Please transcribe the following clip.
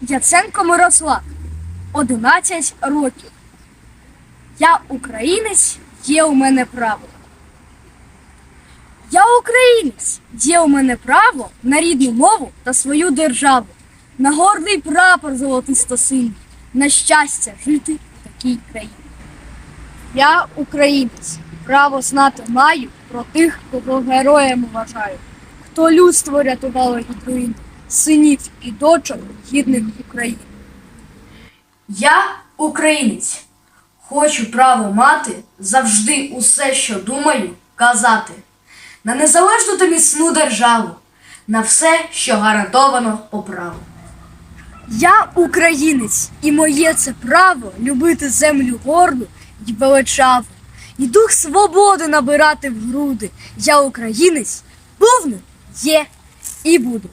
Яценко Мирослав, 11 років. Я українець, є у мене право. Я українець, є у мене право на рідну мову та свою державу, на гордий прапор золотисто синій, на щастя жити в такій країні. Я українець, право знати маю про тих, кого героями вважаю, хто людство рятувало від руїн, синів і дочок гідних України. Я українець. Хочу право мати завжди усе, що думаю, казати. На незалежну та міцну державу, на все, що гарантовано по праву. Я українець, і моє це право любити землю горду й величаву, і дух свободи набирати в груди. Я українець, був ним, є і буду.